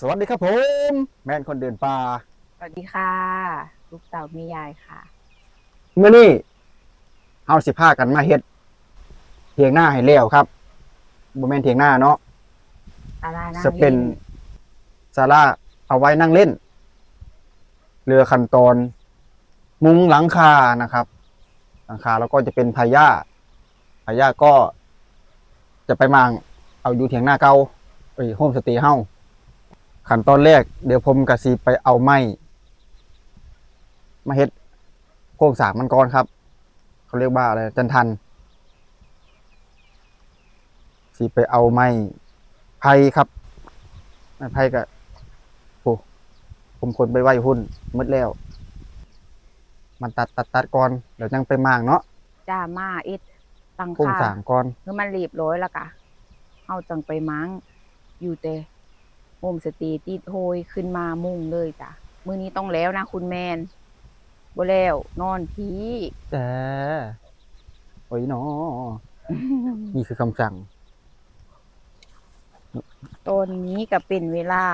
สวัสดีครับผม แมนคนเดินป่าสวัสดีค่ะ ลูกสาวแม่ยายค่ะ เมื่อนี้เฮาสิพากันมาเฮ็ดเถียงหน้าให้แล้วครับบ่แม่นเถียงหน้าเนาะตาลานั่งจะเป็นล่ศาลาเอาไว้นั่งเล่น เรือขั้นตอน มุงหลังคานะครับ หลังคาแล้วก็จะเป็นพายาพายาก็ จะไปมางเอาอยู่เถียงหน้าเก่าเอ้ยโฮมสเตย์เฮา ขั้นตอนแรกเดี๋ยวผมกะสิไปเอาไม้มาเฮ็ดโครงสร้างมันก่อนครับ เขาเรียกว่าอะไรจันทันสิไปเอาไม้ไผ่ครับไม้ไผ่ก็โอ้ผมคนไปไหว้หุ้นหมดแล้ว มันตัดตัดตัดก่อนเดี๋ยวจังไปมางเนาะจ้ามาเอ็ดตังโครงคาสร้างก่อน คือมันรีบร้อยแล้วกะเอาจังไปมั้งอยู่แต่ โฮมสเตย์ติดโฮยขึ้นมามุ่งเลยจ้ะมื้อนี้ต้องแล้วนะคุณแมนบ่แล้วนอนพีแต่โอ้ยเนาะนี่คือคำสั่ง ตอนนี้ก็เป็นเวลา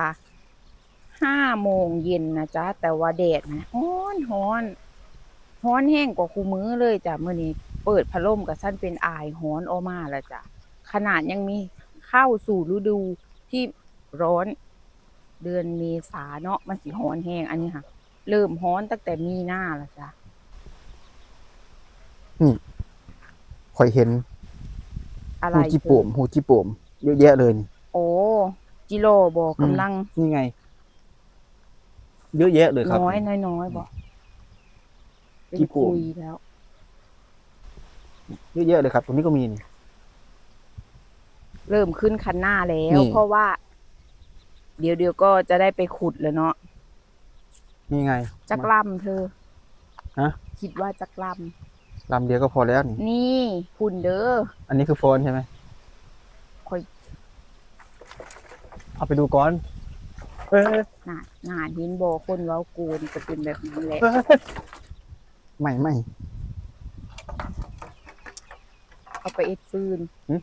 ห้าโมงเย็นนะจ๊ะ แต่ว่าแดดนะฮ้อนฮ้อนฮ้อนแห้งกว่าคูมื้อเลยจ้ะมื้อนี้ เปิดพัดลมกับสั้นเป็นอายฮ้อนออกมาแล้วจ้ะขนาดยังมีเข้าสู่ฤดูที่ ร้อน เดือนเมษาเนาะมันสิฮ้อนแห้งอันนี้ค่ะ เริ่มฮ้อนตั้งแต่มีหน้าแล้วจ้ะคอยเห็นอะไรหูจิโป่มหูจิโป่มเยอะแยะเลยนี่โอ้จิโร่บอกกำลังนี่ไง เยอะแยะเลยครับ น้อยน้อยน้อยบอกเป็นจิโป่คุมยแล้ว เยอะแยะเลยครับ ตรงนี้ก็มีนี่เริ่มขึ้นคันหน้าแล้วนี่เพราะว่า เดี๋ยวเดี๋ยวก็จะได้ไปขุดแล้วเนาะนี่ไง จักรลำเธอฮะ คิดว่าจักรลลำเดียวก็พอแล้วนี่ำนี่พุ่นเด้ออันนี้คือโฟนใช่ไหมค่อยเอาไปดูก่อน เออหนาหนาหินโบคนเว้ากูนจะเป็นแบบนั้นแหละ ไม่ไม่ เอาไปเอ็ดฟืน หึ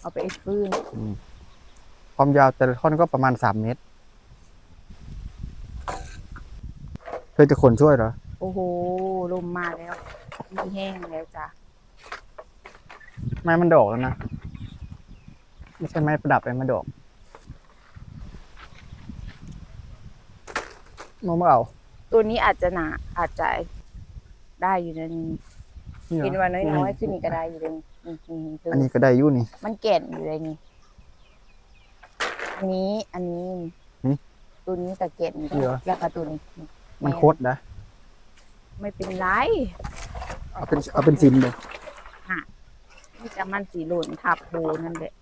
เอาไปเอ็ดฟืน ความยาวแต่ละท่อนก็ประมาณสามเมตรเพื่อจะคนช่วยเหรอ โอ้โห ลมมาแล้ว มีแห้งแล้วจ้ะ ไม้มันดอกแล้วนะ ไม่ใช่ไม้ประดับเลยมันดอกมองไม่เอาตัวนี้อาจจะหนาอาจจะได้อยู่ในนี้นี่หรอเห็นว่าน้อยๆขึ้นนี่ก็ได้อยู่ในนี้นี่นี่เธออันนี้ก็ได้อยู่นี่ มันแก่นอยู่ในนี้ อันนี้อันนี้หึตัวนี้กับแก่นอยู่เหรอ แล้วก็ตัวนี้มันโคตรนะ ไม่เป็นไรเอาเป็นเอาเป็นซิมเลยที่จะมันสีหล่นทับโบนั่นแหละ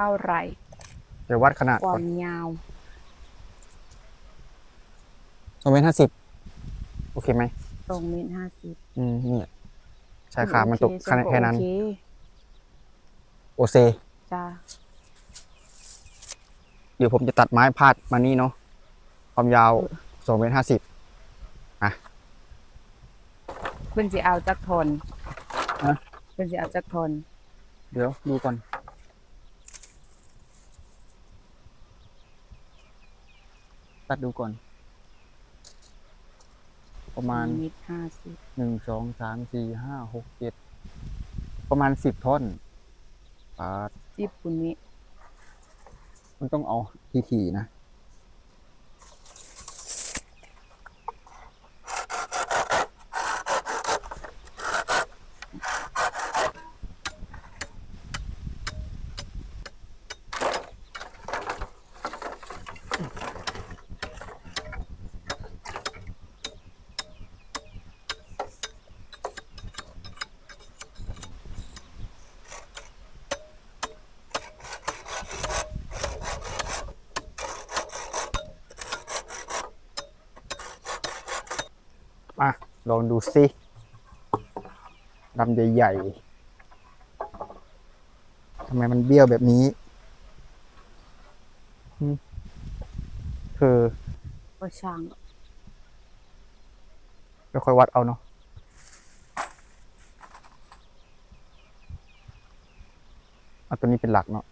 ท่าไหร่เดี๋ยววัดขนาดคก่วาอนมยาวสองเมตรห้าสิบโอเคไหมตรงเมตรห้าสิบอืมนี่ชายคามันตกโอเคแค่แค่นั้น โอเคโอเซ จ้าเดี๋ยวผมจะตัดไม้พาดมานี่เนาะความยาวสองเมตรห้าสิบเพิ่นสิเอาจักทนฮะ เพิ่นสิเอาจักทนเดี๋ยวดูก่อน ตัดดูก่อน ประมาณเมตรห้าสิบหนึ่งสองสามสี่ห้าหกเจ็ดประมาณสิบท่อนปาดสิบคุณนี้ มันต้องเอาทีๆนะ มา ลองดูสิลำใหญ่ทำไมมันเบี้ยวแบบนี้หึคือก็ช่างไม่ค่อยวัดเอาเนาะเอาตัวนี้เป็นหลักเนาะ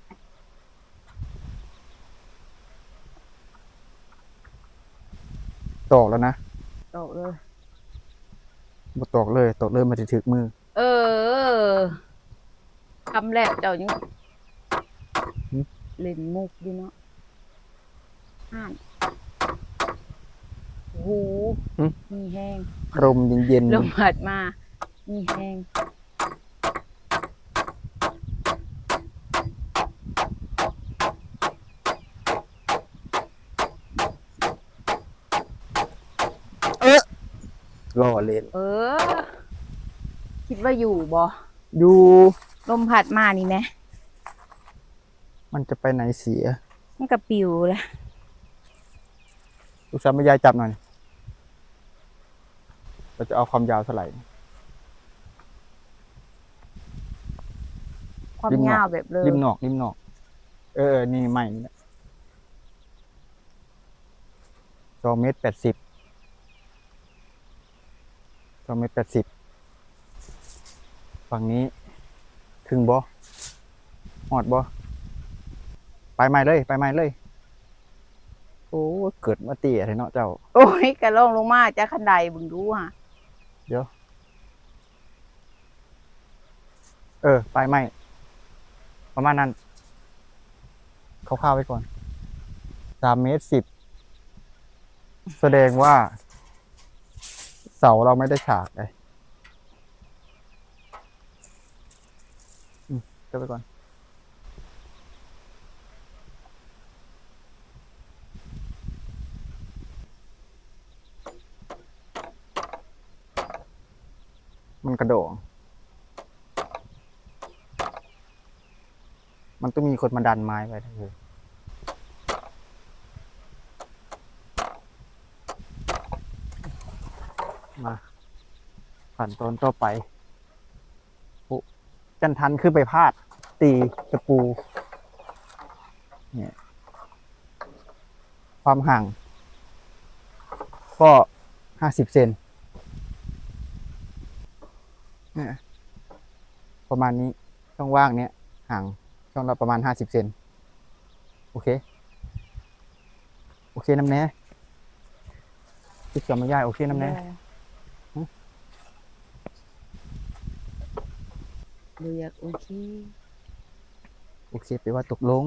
ตอกแล้วนะตกเลย บ่ตอกเลยตอกเลยมันจะถึกมือ เออคำแรกเจ้ายังหึ เล่นมุกอยู่เนาะอ่านโอ้โหมีแห้ง ลมเย็นลมพัดมา มีแห้ง ล่อเล่น เออ คิดว่าอยู่บ่อยู่ ลมพัดมานี่แหมมันจะไปไหนเสียมันกระปิวเลยลูกสาวแม่ยายจับหน่อย เราจะเอาความยาวเท่าไหร่ ความริมหนอก ยาวแบบเลยริมนอกริมนอก เออเออนี่ใหม่นี่แหละสองเมตรแปดสิบ สองเมตรแปดสิบฝั่งนี้ถึงบ่หอดบ่ไปใหม่เลย ไปใหม่เลย โอ้เกิดมาเตี้ยเลยเนาะเจ้า โอ้ยกระลงลงมาจากคันไดบึงดูฮะเดี๋ยว เออ ไปไม่ ประมาณนั้นคร่าวๆไว้ก่อนสามเมตรสิบแสดงว่า เสาเราไม่ได้ฉากเลยอืมก็ไปก่อน มันกระโดง มันต้องมีคนมาดันไม้ไว้ทั้งคืน มาขั้นตอนต่อไปโอ้จันทันขึ้นไปพาด ตีตะปู เนี่ย ความห่าง ก็ห้าสิบเซนประมาณนี้ช่องว่างเนี้ยห่างช่องเราประมาณห้าสิบเซนโอเค โอเคน้ำแน่ติดกับมาย่ายโอเคน้ำแน่ เลือกโอเค โอเคไปว่าตกลง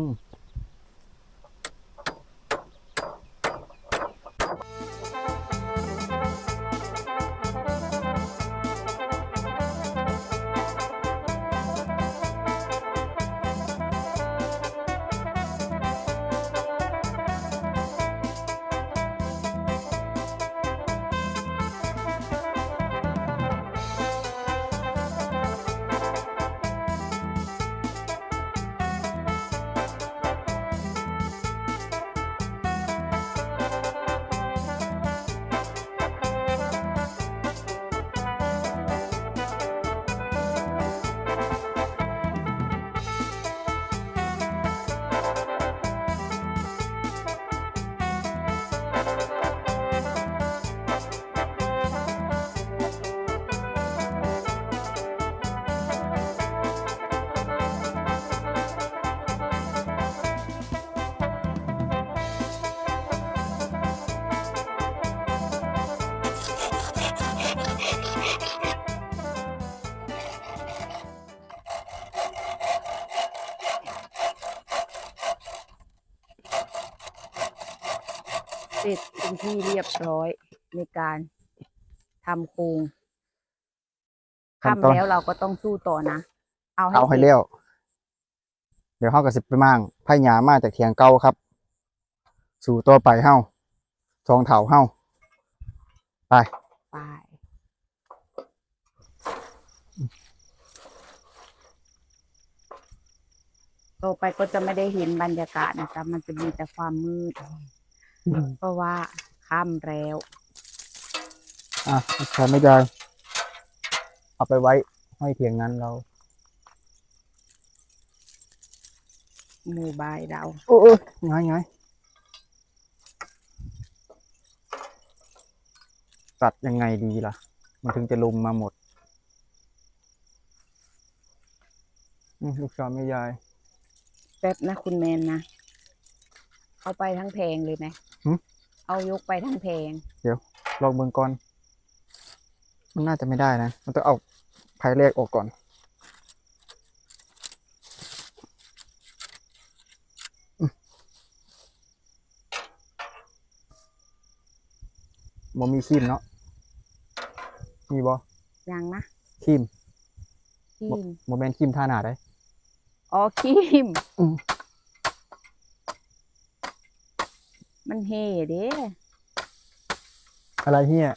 เสร็จเป็นที่เรียบร้อยในการทำโครงขั้นตอนทำแล้วเราก็ต้องสู้ต่อนะ เอาให้เอาให้สร็จเลี้ยวเดี๋ยวเฮากับสิบไปมั่งไผ่หยามาจากเถียงเก่าครับ สู่ต่อไปเฮาสองเถาเฮาไป ไปต่อไปก็จะไม่ได้เห็นบรรยากาศนะคะมันจะมีแต่ความมืด เพราะว่าค่ำแล้ว อะใช้ไม่ได้ เอาไปไว้ให้เถียงนั้นเราหมู่บายเราโอ้ยง่ายง่ายตัดยังไงดีล่ะ มันถึงจะลงมาหมดอืมลูกชายแม่ยาย แป๊บนะคุณแมนนะ เอาไปทั้งแพงเลยไหมหึ เอายกไปทั้งแพงลองเบิ่งก่อน มันน่าจะไม่ได้นะ มันต้องเอาภายแรกออกก่อนอืมบ่มีครีมเนาะ มีบ่ยังนะครีมครีมบ่แม่นครีมทาหน้าได้อ๋อครีม อืม มันเฮ่เด้อะไรเฮีย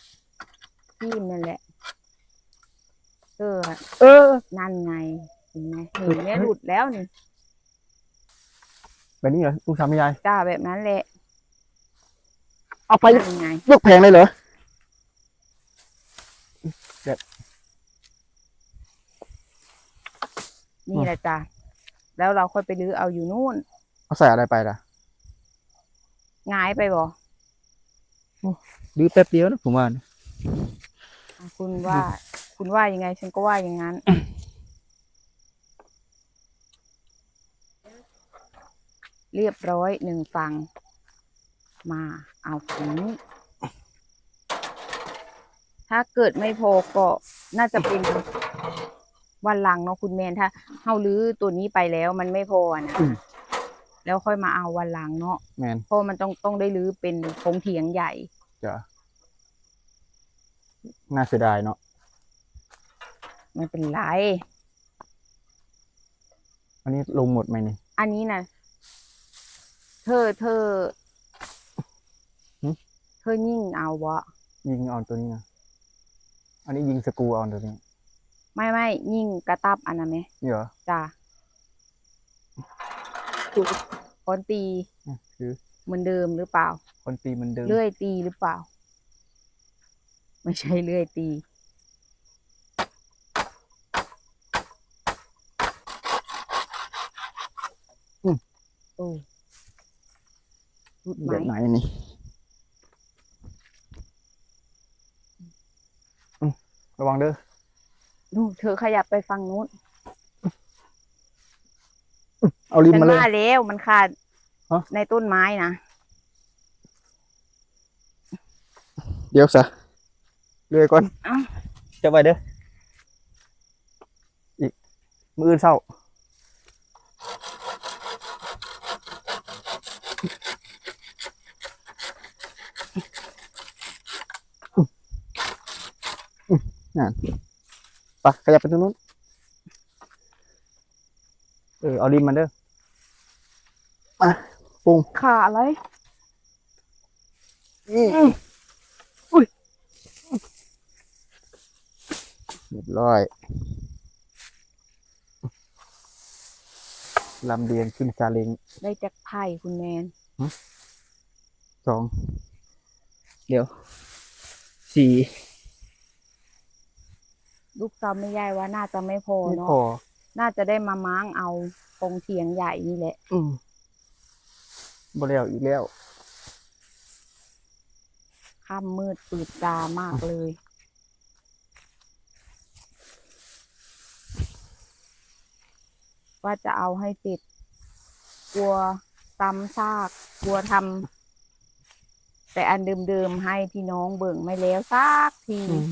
ครีมนั่นแหละ เออ เออ นั่นไงเห็นไหมเห็นไหมหลุดแล้วนี่แบบนี้เหรอลูกสาวแม่ยายจ้าแบบนั้นแหละเอาไปนั่นไง ยกแพงเลยเหรอนี่แหละจ้ะแล้วเราค่อยไปรื้อเอาอยู่นู่นเอาใส่อะไรไปล่ะห งายไปบ่ดื้อแป๊บเดียวนะผมว่านะอะคุณว่า คุณว่ายังไง ฉันก็ว่าอย่างนั้น เรียบร้อยหนึ่งฝั่งมาเอาฝั่งนี้ถ้าเกิดไม่พอก็น่าจะเป็นวันหลังเนาะคุณแมนถ้าเฮาลื้อตัวนี้ไปแล้วมันไม่พอนะอืม แล้วค่อยมาเอาวันหลังเนาะแมนเพราะมันต้องต้องได้รื้อเป็นโครงเถียงใหญ่จ้ะน่าเสียดายเนาะไม่เป็นไร อันนี้ลงหมดไหมนี่ อันนี้นะเธอเธอหึ เธอยิ่งเอาวะยิงเอาตัวนี้นะอันนี้ยิงสกรูเอาตัวนี้ไม่ไม่ยิ่งกระตับอันนั้นไหมนี่เหรอจ้าคนตีอืมคือเหมือนเดิมหรือเปล่าคนตีเหมันเดิมเลื่อยตีหรือเปล่า ไม่ใช่เลื่อยตีโอ้รุดไหมแบบไหนนี่อืมระวังเด้อนู่นเธอขยับไปฝั่งนู้น เอาลิ้นฉันมาเลย ว่าแล้วมันขาดฮะ ในต้นไม้นะเดี๋ยวซะเลื่อยก่อนเอ้าจะไปเด้ออีกมืออื่นเศร้าอืมนั่นไปขยับไปตรงนู้น เออเอาลิ้นมาเด้อมาปรุงขาอะไรนี่อุ้ยเรียบร้อยลำเลียงขึ้นซาเล้งได้จากไผ่คุณแมนสอง เดี๋ยว สี่ ลูกซาวไม่ยายว่าน่าจะไม่พอไม่เนาะ พอ น่าจะได้มาม้างเอาตรงเถียงใหญ่นี่แหละ อืมบ่แล้วอีกแล้ว ค่ำมืดปืดตามากเลย ว่าจะเอาให้เสร็จกลัวซ้ำซาก กลัวทำแต่อันเดิมๆให้พี่น้องเบิ่งไม่แล้วซากที อืม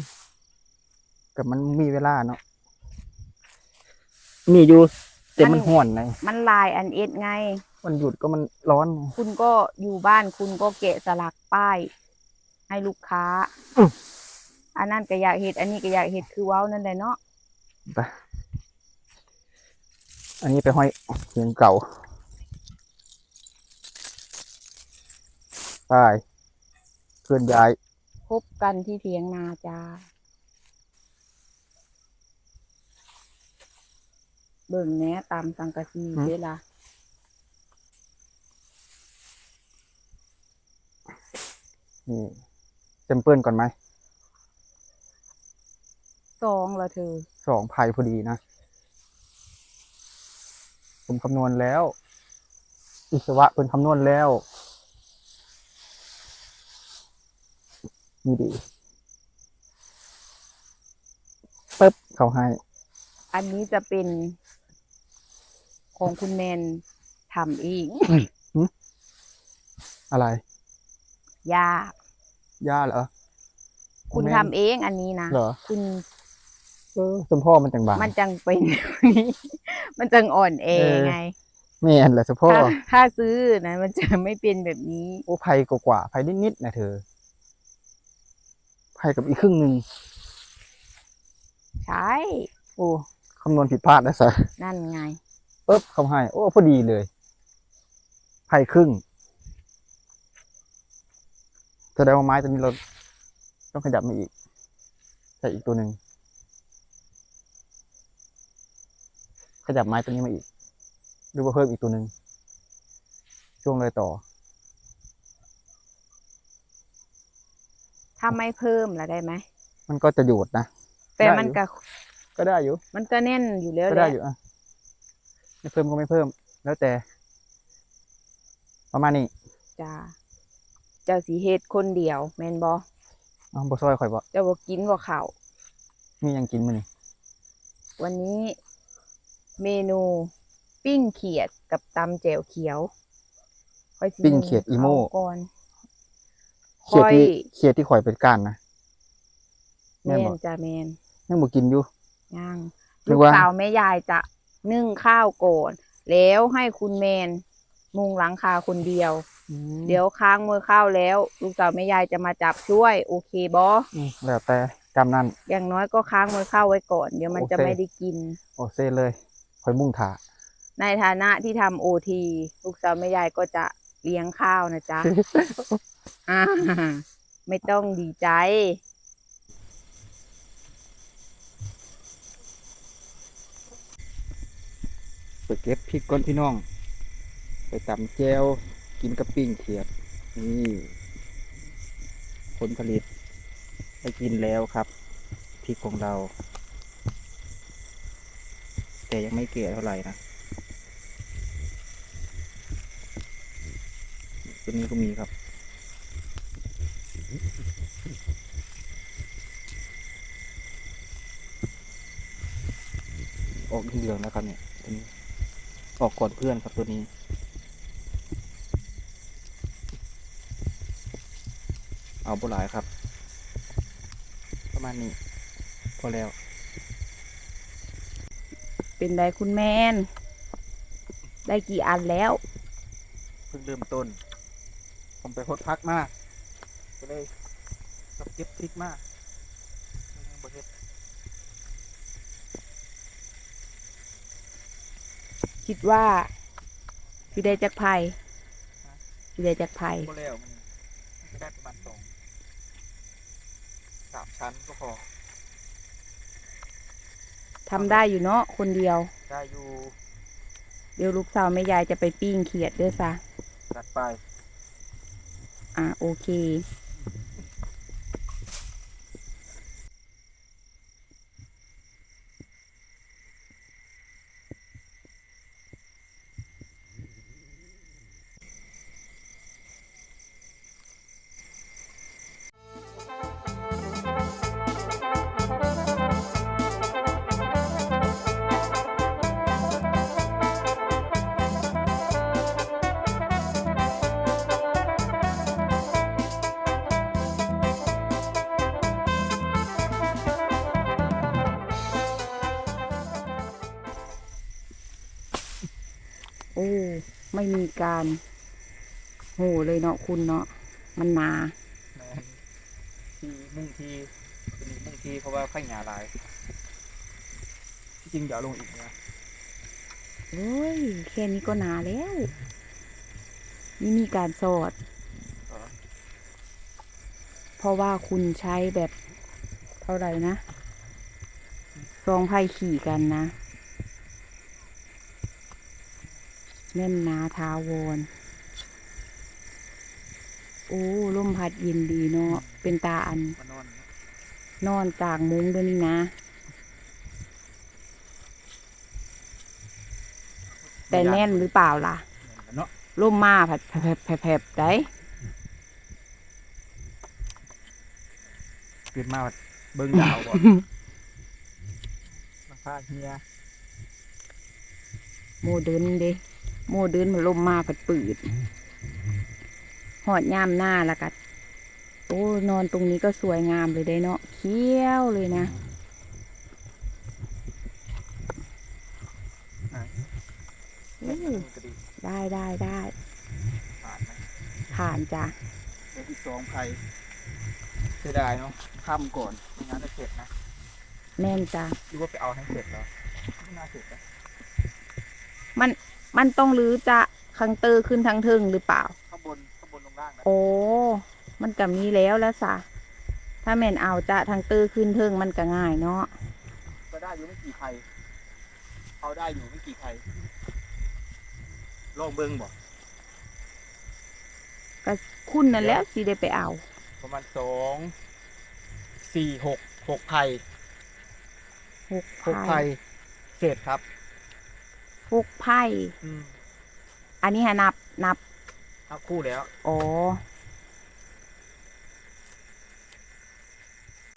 กับมันมีเวลาเนาะ มีอยู่แต่มันห่วนไงมันลายอันเอ็ดไง มันหยุดก็มันร้อนไง คุณก็อยู่บ้านคุณก็เกะสลักป้าย ให้ลูกค้า อืมอันนั้นก็อยากเห็ด อันนี้ก็อยากเห็ดคือเว้านั่นแหละเนาะไป อันนี้ไปห้อยเสียงเก่าไปเคลื่อนย้าย พบกันที่เถียงนาจ้า เบิ่งแหน่ตามสังกะสีอืมเวลานี่เซมเปิลก่อนไหมสองละเธอสองไพ่พอดีนะ ผมคำนวณแล้ว อิสวะเป็นคำนวณแล้วนี่ดีปึ๊บเขาให้ อันนี้จะเป็น ของคุณแมนทำเองอะไรยาย่าเหรอคุณแม่ทำเองอันนี้นะเหรอคุณเออสมพ่อมันจังบางมันจังเป็นมันจังอ่อนแอเออไงแม่นแหละสมพ่อถ้าถ้าซื้อนะมันจะไม่เป็นแบบนี้ โอ้ภัยกว่าๆภัยนิดๆนะเธอภัยกับอีกครึ่งหนึ่งใช่ โอ้คำนวณผิดพลาดนะสะนั่นไง ปึ๊บเขาให้ โอ้พอดีเลยภัยครึ่งแสดงว่าไม้ตัวนี้เราต้องขยับมาอีกใส่อีกตัวหนึ่งขยับไม้ตัวนี้มาอีกหรือว่าเพิ่มอีกตัวหนึ่งช่วงเลยต่อ ถ้าไม่เพิ่มละได้ไหมมันก็จะโยดนะแต่ได้มันอยู่ก็ก็ได้อยู่ มันก็แน่นอยู่แล้วก็แหได้ละอยู่อะ ไม่เพิ่มก็ไม่เพิ่ม แล้วแต่ ประมาณนี้จ้าเจ้าสีเฮ็ดคนเดียวแมนบอเอ้าบซอยข่อยบ่เจ้าบอกกินบ่เข่าวมีหยังกินมื้อนี้วันนี้เมนูปิ้งเขียดกับตำแจ่วเขียวค่อยสิปิ้งเขียดอีโม่ข้าวก่อนเขียดที่ค่อยเขียดที่ข่อยเป็นก้านนะ แมแม่นนบ่จ้าแมนยังบ่กินอยู่ย่างนึลูกกว่า สาวแม่ยายจะ นึ่งข้าวก่อน แล้วให้คุณแมนมุงหลังคาคนเดียวเดี๋ยวค้างมือข้าวแล้ว ลูกสาวแม่ยายจะมาจับช่วย โอเคบออืมแล้วแต่กำนั่น อย่างน้อยก็ค้างมือข้าวไว้ก่อน เดี๋ยวมันโอเคจะไม่ได้กิน โอเซ่เลยข่อยมุ่งถาในฐานะที่ทำโอทีลูกสาวแม่ยายก็จะเลี้ยงข้าวนะจ๊ะ อ่าไม่ต้องดีใจ ไป เก็บพริกก้นพี่น้อง ไปตำแจวกินกับปิ้งเขียดนี่ผลผลิตได้กินแล้วครับพริกของเรา แต่ยังไม่เก่เท่าไหร่นะตัวนี้ก็มีครับออกเหลืองแล้วครับเนี่ยตัวนี้ ออกก่อนเพื่อนครับตัวนี้ เอาบุหลายครับ ประมาณนี้ พอแล้ว เป็นไดคุณแมน ได้กี่อันแล้ว เพิ่งเริ่มต้น ผมไปพดพักมาก็เลยกับเก็บพริกมาบ่เฮ็ด คิดว่าพี่ได้จักไผ่พี่ได้จักไผ่ก็แล้วมันมันได้ประมาณสองสามชั้นก็พอทำได้อยู่เนาะคนเดียว ได้อยู่ เดี๋ยวลูกสาวแม่ยายจะไปปิ้งเขียดด้วยซะจัดไป อ่าโอเค การโหเลยเนาะคุณเนาะมันหนาแมนทีมุ่งทีตัวนี้มุ่งทีเพราะว่าไข่หยาหลายที่จริงเดี๋ยวเอาลงอีกนะโอ้ยแค่นี้ก็หนาแล้ว นี่มีการสอดอ๋อเพราะว่าคุณใช้แบบเท่าไหร่นะซองไพ่ขี่กันนะ แน่นหนาทาวรโอ้ลมพัดเย็นดีเนาะเป็นตาอันมานอนนะนอนกลางมุ้งด้วยนี่นะแต่แน่นหรือเปล่าล่ะแน่นแล้วเนาะล่มมาผัดแผลบแผลบได้เกิดมาเบิ่งดาวบ่มาพาเฮียโมเดิร์นเด้ โมเดิร์นมันล่มมาผัดปืดหอดยามหน้าละกัดโอ้นอนตรงนี้ก็สวยงามเลยได้เนาะเขี้ยวเลยนะอืมก็ดีได้ได้ได้ผ่านนะผ่านจ้ะเดี๋ยวอีกสองไผ่เสียดายเนาะค่ำก่อนไม่งั้นจะเสร็จนะแม่นจ้ะหรือว่าไปเอาให้เสร็จแล้วไม่น่าเสร็จนะมัน ต้องรื้อจะคังเตอร์ขึ้นทางเทึงหรือเปล่า ข้างบนข้างบนลงล่างนะโอ้ มันก็มีแล้วแล้วสะถ้าแม่นเอาจะทางเตอร์ขึ้นเทึงมันก็ง่ายเนาะ ก็ได้อยู่ไม่กี่ไผ่เอาได้อยู่ไม่กี่ไผ่ลองเบิ่งบ่ก็คุณนั่นแหล้วสิได้ไปเอา ประมาณสองสี่หกหกไผ่หกหกไพ่ไผ่เสร็จครับ หกไพ่อืมอันนี้ฮะนับนับทับคู่แล้วอ๋อ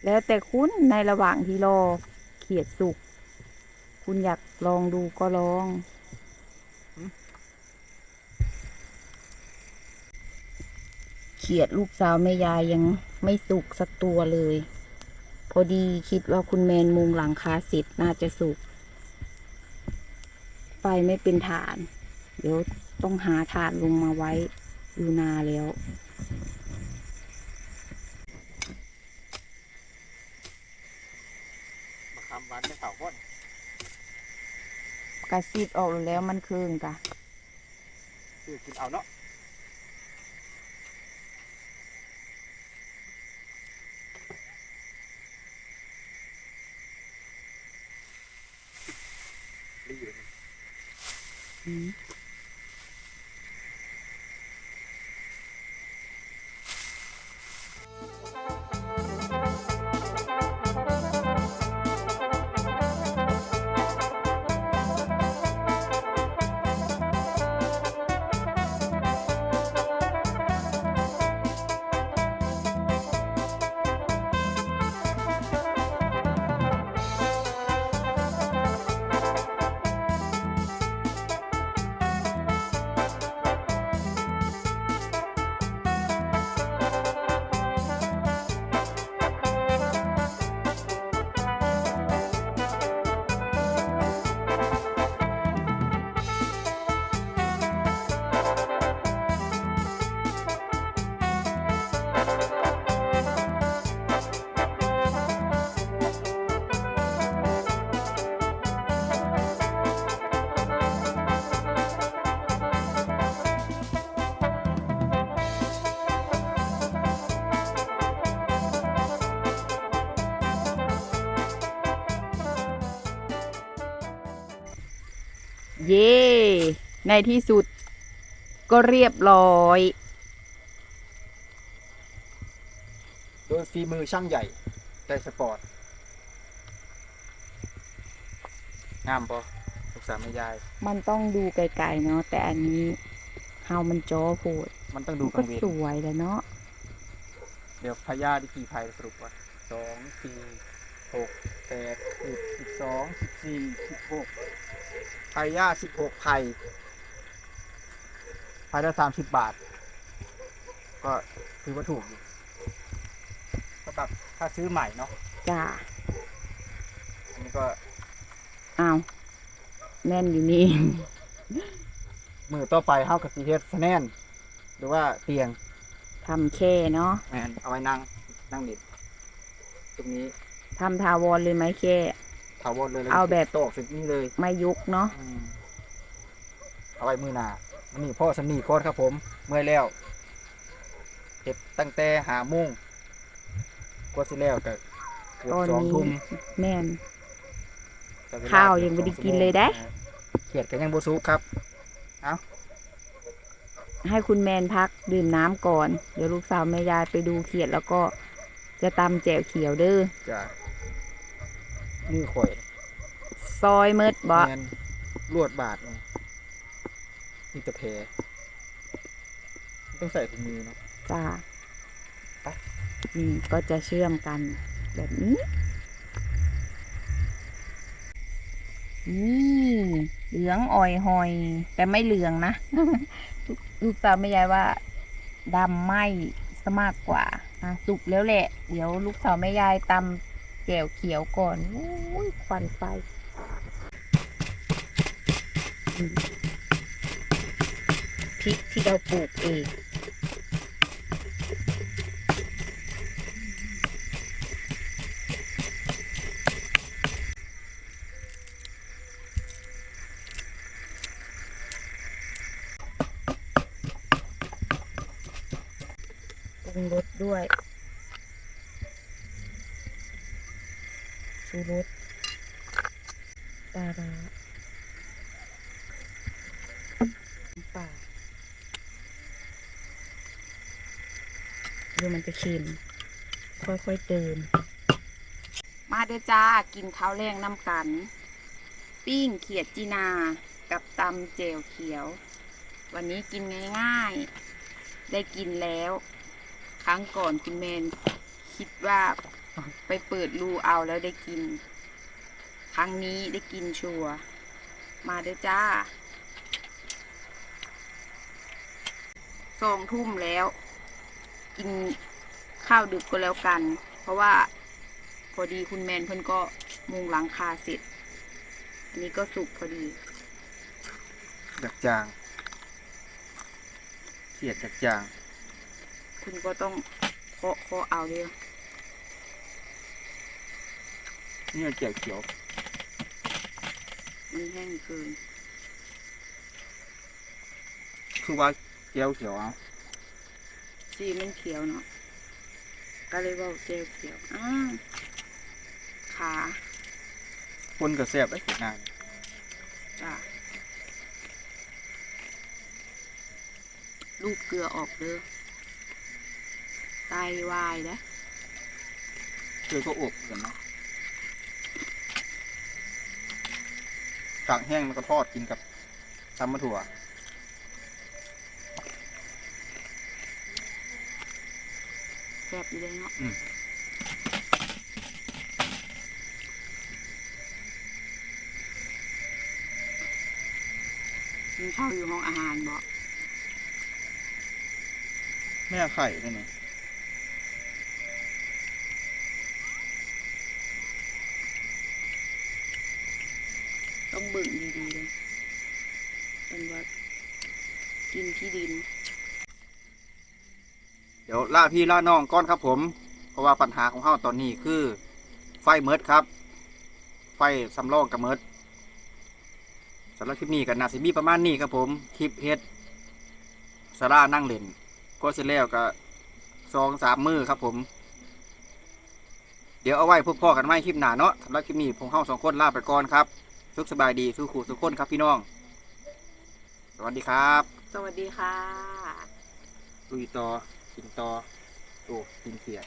แล้วแต่คุณในระหว่างที่รอเขียดสุก คุณอยากลองดูก็ลองเขียดลูกสาวแม่ยายยังไม่สุกสักตัวเลย พอดีคิดว่าคุณแมนมุงหลังคาเสร็จน่าจะสุกไฟไม่เป็นฐาน เดี๋ยวต้องหาฐานลงมาไว้อยู่นาแล้วมาคำวันจะเสาก้นกระซิดออกแล้วมันเคืองกะคือกินเอาเนาะรีอยู่ นี่ เย่ในที่สุด ก็เรียบร้อย โดยฝีมือช่างใหญ่ใจสปอร์ต งามปะลูกสาวแม่ยาย มันต้องดูไกลๆเนาะแต่อันนี้เฮามันจอโพดมันต้องดูกก็ลางเวสนวยแล้วเนาะเดี๋ยวพญาที่กี่ไผ่สรุปว่าสองสี่หกแปดสิบสิบสองสิบสี่สิบหก พญาสิบหกไผ่ไผ่ละสามสิบบาท ก็ถือว่าถูกอยู่สำหรับถ้าซื้อใหม่เนาะจ้าอันนี้ก็อ้าวแน่นอยู่นี่ มือต่อไปเฮากับสีเฮ็ดสแนนหรือว่าเตียงทำแค่เนาะแมนเอาไว้นั่งนั่งเด็ดตรงนี้ ทำทาวรเลยไหมแค่ ถาวรเลยลยเอาแบบโตกสิบนี้เลยไม่ยุกเนาะอืมเอาไว้มือหนาอันนี้พ่อสนีโคตรครับผม เมื่อยแล้วเห็ดตั้งแต่หาโมุ่งกว่าสิแล้วก็เกือบตอนสองนี้ทุ่มแม่น แต่เลข้าวกือบยังไม่ได้สอกินชั่วโมเลยได้ เขียดกันยังบสุกครับ ให้คุณแมนพักดื่มน้ำก่อน เดี๋ยวลูกสาวแม่ยายไปดูเขียดแล้วก็จะตำแจ่วเขียวเด้อจะ มือข่อยซอยเมิดบ่แมนลวดบาดนี่มีแต่แผลต้องใส่ถุงมือเนาะ จ้านี่ก็จะเชื่อมกัน แบบนี้นี่เหลืองอ่อยหอย แต่ไม่เหลืองนะ ลูกลูกสาวไม่ยายว่าดำไหมซะมากกว่าอะสุกแล้วแหละ เดี๋ยวลูกสาวแม่ยายตำ แก้วเขียวก่อนโอ้ยควันไฟพริกที่เราปลูกเอง ปลาร้าปลาดูมันจะเค็มค่อยๆเติม มาเด้อจ้า กินข้าวแรงน้ำกัน ปิ้งเขียดจีนา กับตำเจวเขียว วันนี้กินง่ายๆ ได้กินแล้ว ครั้งก่อนคุณแมน คิดว่าไปเปิดรูเอาแล้วได้กิน ครั้งนี้ได้กินชัวร์มาเด้อจ้าสองทุ่มแล้ว กินข้าวดึกก็แล้วกัน เพราะว่าพอดีคุณแมนเพิ่นก็มุงหลังคาเสร็จ อันนี้ก็สุกพอดีจากจางเขียดจากจาง คุณก็ต้องเคาะเคาะเอาเด้อนี่เจียวเขียว มันแห้งเกินคือว่าเจียวเขียวเอาสีมันเขียวเนาะก็เลยบอกเจลเขียวอ้าขาคนกระแซบได้ขีดหน้าจ้ะลูกเกลือออกเด้อไตวายนะเจอก็อบเหมือนกันเนาะ กากแห้งแล้วก็ทอดกินกับตำมะถั่วแซ่บอยู่เลยเนาะอืมกินข้าวอยู่ห้องอาหารบอกแม่ไข่ได้ไหม ต้องเบิ่งดีๆเลยเป็นว่ากินที่ดิน เดี๋ยวล่าพี่ล่าน้องก้อนครับผม เพราะว่าปัญหาของเฮาตอนนี้คือ ไฟเมิดครับ ไฟสำรองกับเมิดสำหรับคลิปนี้กันนาซิมีประมาณนี้ครับผม คลิปเฮ็ดสารานั่งเล่นก็เสร็จแล้วก็สองสามมือครับผม เดี๋ยวเอาไว้พบพ่อกันไม่คลิปหนาเนาะสำหรับคลิปนี้ผมเฮาสองคนลาไปก่อนครับ สุขสบายดีสู้ขู่สุขคนครับพี่น้อง สวัสดีครับสวัสดีค่ะลุยต่อกินต่อโอ้กินเขียด